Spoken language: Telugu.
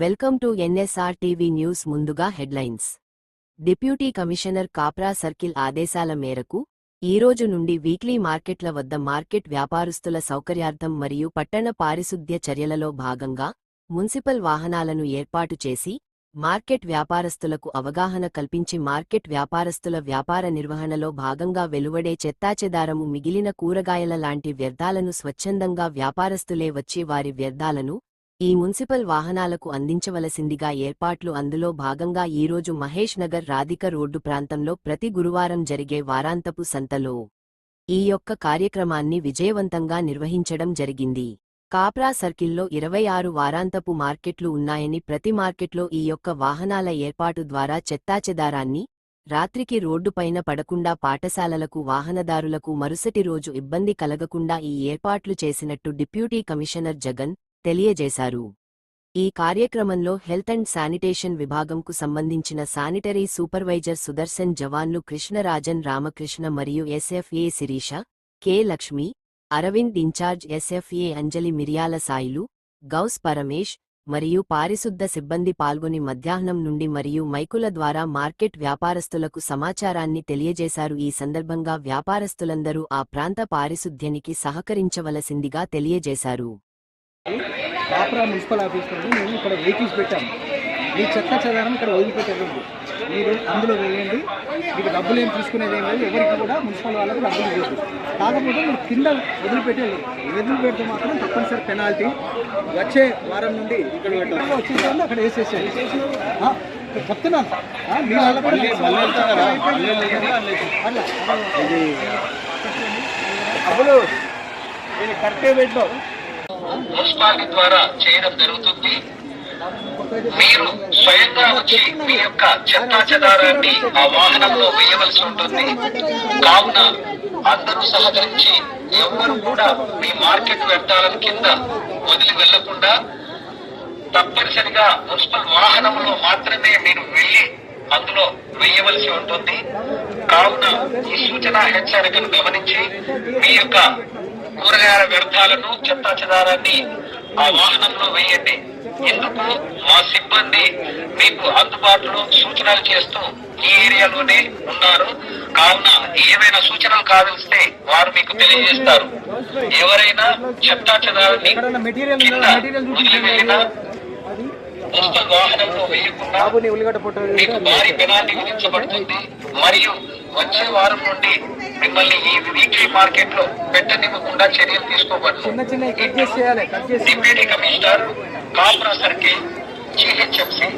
Welcome to NSR TV news ముందుగా headlines. Deputy commissioner Kapra circle ఆదేశాల మేరకు ఈ రోజు నుండి వీక్లీ మార్కెట్ల వద్ద మార్కెట్ వ్యాపారస్తుల సౌకర్యార్థం మరియు పట్టణ పారిశుద్ధ్య చర్యలలో భాగంగా మున్సిపల్ వాహనాలను ఏర్పాటు చేసి మార్కెట్ వ్యాపారస్తులకు అవగాహన కల్పించి మార్కెట్ వ్యాపారస్తుల వ్యాపార నిర్వహణలో భాగంగా వెలువడే చెత్తాచెదారము మిగిలిన కూరగాయల లాంటి వ్యర్థాలను స్వచ్ఛందంగా వ్యాపారస్తులే వచ్చి వారి వ్యర్థాలను ఈ మున్సిపల్ వాహనాలకు అందించవలసిందిగా ఏర్పాట్లు అందులో భాగంగా ఈరోజు మహేష్ నగర్ రాధిక రోడ్డు ప్రాంతంలో ప్రతి గురువారం జరిగే వారాంతపు సంతలో ఈ యొక్క కార్యక్రమాన్ని విజయవంతంగా నిర్వహించడం జరిగింది. కాప్రా సర్కిల్లో ఇరవై ఆరు వారాంతపు మార్కెట్లు ఉన్నాయని ప్రతి మార్కెట్లో ఈ యొక్క వాహనాల ఏర్పాటు ద్వారా చెత్తాచెదారాన్ని రాత్రికి రోడ్డుపైన పడకుండా పాఠశాలలకు వాహనదారులకు మరుసటి రోజు ఇబ్బంది కలగకుండా ఈ ఏర్పాట్లు చేసినట్టు డిప్యూటీ కమిషనర్ జగన్ తెలియజేశారు. ఈ కార్యక్రమంలో హెల్త్ అండ్ శానిటేషన్ విభాగంకు సంబంధించిన శానిటరీ సూపర్వైజర్ సుదర్శన్ జవాన్లు కృష్ణరాజన్ రామకృష్ణ మరియు SFA Sirisha K Lakshmi Aravind incharge SFA Anjali Miriyala Sailu Ghouse Paramesh మరియు పారిశుద్ధ సిబ్బంది పాల్గొని మధ్యాహ్నం నుండి మరియు మైకుల ద్వారా మార్కెట్ వ్యాపారస్తులకు సమాచారాన్ని తెలియజేశారు. ఈ సందర్భంగా వ్యాపారస్తులందరూ ఆ ప్రాంత పారిశుద్ధ్యానికి సహకరించవలసిందిగా తెలియజేశారు. కాపురా మున్సిపల్ ఆఫీస్ నుండి మేము ఇక్కడ వెహికల్స్ పెట్టాము. మీ చెత్త చెదారం ఇక్కడ వదిలిపెట్టేదండి మీరు అందులో వేయండి మీకు డబ్బులు ఏం తీసుకునేది ఏం లేదు. ఎవరికి కూడా మున్సిపల్ వాళ్ళకు డబ్బులు ఇవ్వద్దు. కాకపోతే మీరు కింద వదిలిపెట్టేది వదిలిపెడితే మాత్రం తప్పనిసరి పెనాల్టీ వచ్చే వారం నుండి ఇక్కడ వచ్చేసరికి అక్కడ వేసేసేది చెప్తున్నాను. ఆ, మీ వల్ల కూడా అట్లా. అబ్బులు నేను కరెక్టే పెట్టావు మున్సిపాలిటీ ద్వారా చేయడం జరుగుతుంది. మీరు స్వయంగా వచ్చి మీ యొక్క చెత్తా చెదారాన్ని ఆ వాహనంలో వేయవలసి ఉంటుంది. కావున అందరూ సహకరించి ఎవ్వరు కూడా మీ మార్కెట్ వ్యర్థాలను కింద వదిలి వెళ్ళకుండా తప్పనిసరిగా మున్సిపల్ వాహనంలో మాత్రమే మీరు వెళ్ళి అందులో వేయవలసి ఉంటుంది. కావున ఈ సూచన హెచ్చరికను గమనించి మీ యొక్క కూరగాయల వ్యర్థాలను చెత్తా చెదారాన్ని ఆ వాహనంలో వేయండి. ఎందుకు? మా సిబ్బంది మీకు అందుబాటులో సూచనలు చేస్తూ ఈ ఏరియాలోనే ఉన్నారు. కావున ఏమైనా సూచనలు కావలిస్తే వారు మీకు తెలియజేస్తారు. ఎవరైనా చెత్తా చెదారాన్ని కింద వదిలి వెళ్ళినా అది మున్సిపల్ వాహనంలో వేయకుండా బాబుని ఉల్లిగడ్డ మీకు భారీ పెనాల్టీ విధించబడుతుంది. మరియు వచ్చే వారం నుండి మిమ్మల్ని ఈ వీక్లీ మార్కెట్లో పెట్టనివ్వకుండా చర్యలు తీసుకోబడుతుంది deputy commissioner Kapra circle GHMC.